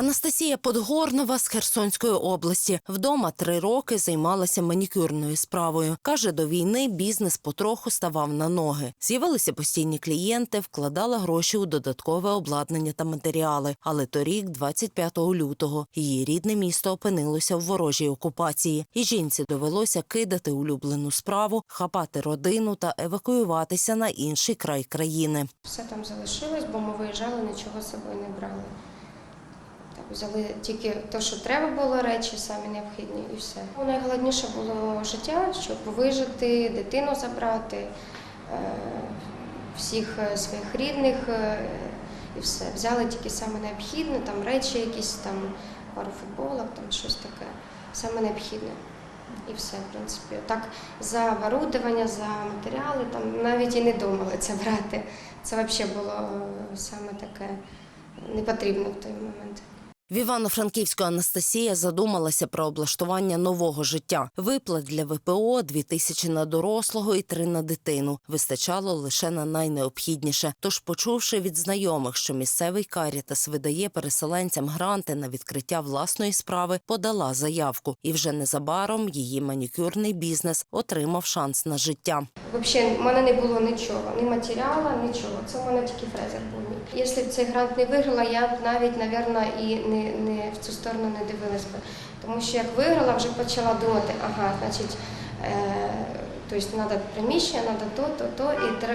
Анастасія Подгорнова з Херсонської області. Вдома три роки займалася манікюрною справою. Каже, до війни бізнес потроху ставав на ноги. З'явилися постійні клієнти, вкладала гроші у додаткове обладнання та матеріали. Але торік, 25 лютого, її рідне місто опинилося в ворожій окупації, і жінці довелося кидати улюблену справу, хапати родину та евакуюватися на інший край країни. Все там залишилось, бо ми виїжджали, нічого з собою не брали. Взяли тільки те, що треба було, речі самі необхідні, і все. Ну, Найголовніше було життя, щоб вижити, дитину забрати, е, всіх е, своїх рідних е, і все. Взяли тільки саме необхідне, там речі якісь, там пару футболок, там щось таке. Саме необхідне. І все, в принципі. Так, за оборудовання, за матеріали, там навіть і не думали це брати. Це взагалі було саме таке непотрібно в той момент. В Івано-Франківську Анастасія задумалася про облаштування нового життя. Виплат для ВПО – дві тисячі на дорослого і три на дитину. Вистачало лише на найнеобхідніше. Тож, почувши від знайомих, що місцевий Карітас видає переселенцям гранти на відкриття власної справи, подала заявку. І вже незабаром її манікюрний бізнес отримав шанс на життя. Взагалі, в мене не було нічого, ні матеріалу, нічого. Це в мене тільки фрезер був. Якщо б цей грант не виграла, я б навіть, напевно, і не, не в цю сторону не дивилась би. Тому що як виграла, вже почала думати, ага, значить, е, тобто треба приміщення, треба то, то, то. І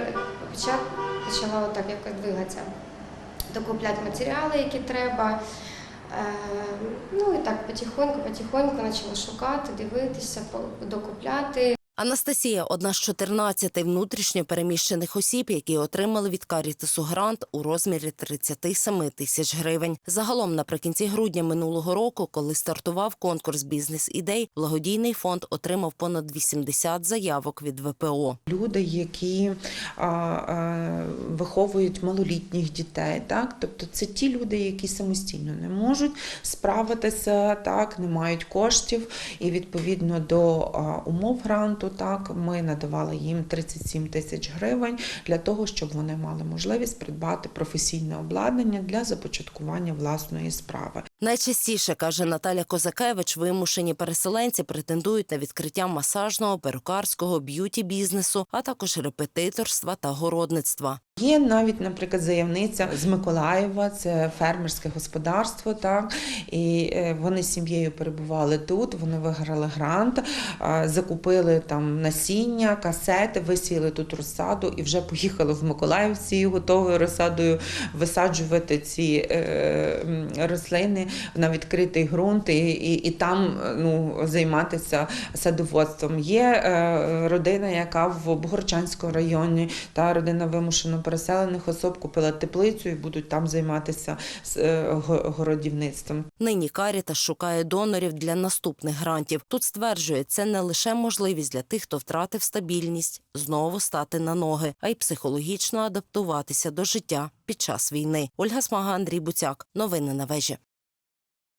почала, почала отак якось двигатися. Докупляти матеріали, які треба. Е, ну і так потихоньку, потихоньку почала шукати, дивитися, докупляти. Анастасія – одна з 14 внутрішньо переміщених осіб, які отримали від Карітасу грант у розмірі 37 тисяч гривень. Загалом наприкінці грудня минулого року, коли стартував конкурс бізнес-ідей, благодійний фонд отримав понад 80 заявок від ВПО. Люди, які а, а, виховують малолітніх дітей, так тобто це ті люди, які самостійно не можуть справитися, так не мають коштів, і відповідно до а, умов гранту, так ми надавали їм 37 тисяч гривень для того, щоб вони мали можливість придбати професійне обладнання для започаткування власної справи. Найчастіше, каже Наталя Козакевич, вимушені переселенці претендують на відкриття масажного, перукарського, б'юті-бізнесу, а також репетиторства та городництва. Є навіть, наприклад, заявниця з Миколаєва, це фермерське господарство, так і е, вони з сім'єю перебували тут. Вони виграли грант, закупили там насіння, касети, висіяли тут розсаду і вже поїхали в Миколаїв з цією готовою розсадою висаджувати ці е, на відкритий ґрунт і, і, і там ну, займатися садоводством. Є е, родина, яка в Богорчанському районі, та родина вимушено переселених особ купила теплицю і будуть там займатися е, городівництвом. Нині Карітас шукає донорів для наступних грантів. Тут стверджує, це не лише можливість для тих, хто втратив стабільність, знову стати на ноги, а й психологічно адаптуватися до життя під час війни. Ольга Смага, Андрій Буцяк. Новини на вежі.